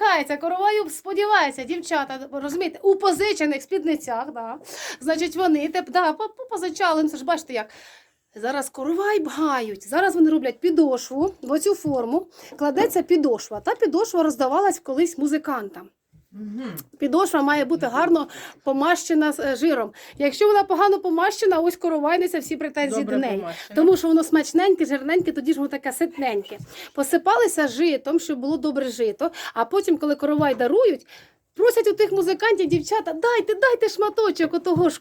усміхається, короваю сподівається, дівчата, розумієте, у позичених спідницях, да. значить, вони теп, да, по- по- позичали, ну це ж бачите як. Зараз коровай бгають. Зараз вони роблять підошву в оцю форму, кладеться підошва. Та підошва роздавалась колись музикантам. Підошва має бути гарно помащена з е, жиром. Якщо вона погано помащена, ось коровайниця всі претензії Добре до неї. помащено. Тому що воно смачненьке, жирненьке, тоді ж воно таке ситненьке. Посипалися житом, щоб було добре жито. А потім, коли коровай дарують, просять у тих музикантів, дівчата, дайте, дайте шматочок отого ж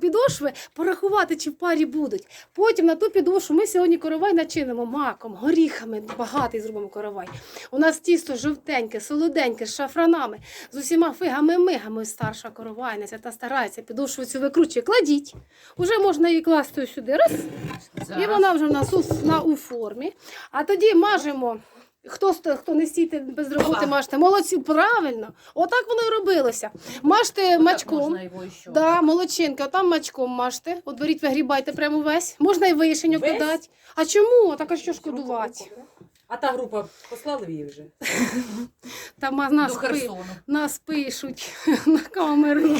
підошви, порахувати, чи в парі будуть. Потім на ту підошву ми сьогодні коровай начинимо маком, горіхами, багатий зробимо коровай. У нас тісто жовтеньке, солоденьке, з шафранами, з усіма фигами-мигами старша коровайниця та старається підошву цю викручує. Кладіть. Уже можна її класти сюди. Раз, і вона вже в нас у, на, у формі. А тоді мажемо. Хто, хто не стійте без роботи, Опа. мажте. Молодці, правильно. Отак воно і робилося. Мажте мачком. Да, молодчинка, там мачком мажте. От беріть, вигрібайте прямо весь. Можна і вишеньок додати. А чому? Так а що шкодувати? А та група послали її вже. Там До нас, пи, нас пишуть на камеру.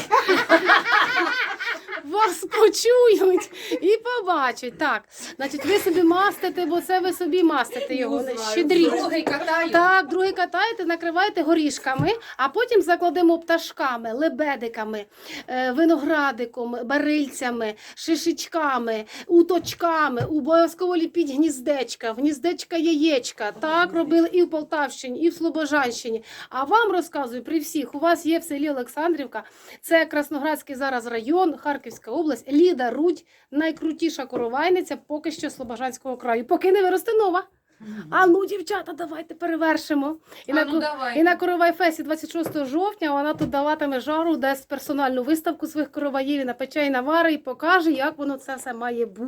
Вас почують і побачать. Так, значить, ви собі мастите, бо це ви собі мастите його. Щедріть. Другий катаю. Так, другий катаєте, накриваєте горішками, а потім закладемо пташками, лебедиками, е, виноградиком, барильцями, шишечками, уточками. Обов'язково ліпіть гніздечка, в гніздечка яєчка. Так робили і в Полтавщині, і в Слобожанщині. А вам розказую при всіх, у вас є в селі Олександрівка, це Красноградський зараз район, Харківська область, Ліда Рудь, найкрутіша коровайниця поки що Слобожанського краю. Поки не виросте нова. А ну, дівчата, давайте перевершимо. І, А на, ну, давай. і на Коровайфесі 26 жовтня вона тут даватиме жару, дасть персональну виставку своїх короваїв, напече і навари, і покаже, як воно це все має бути.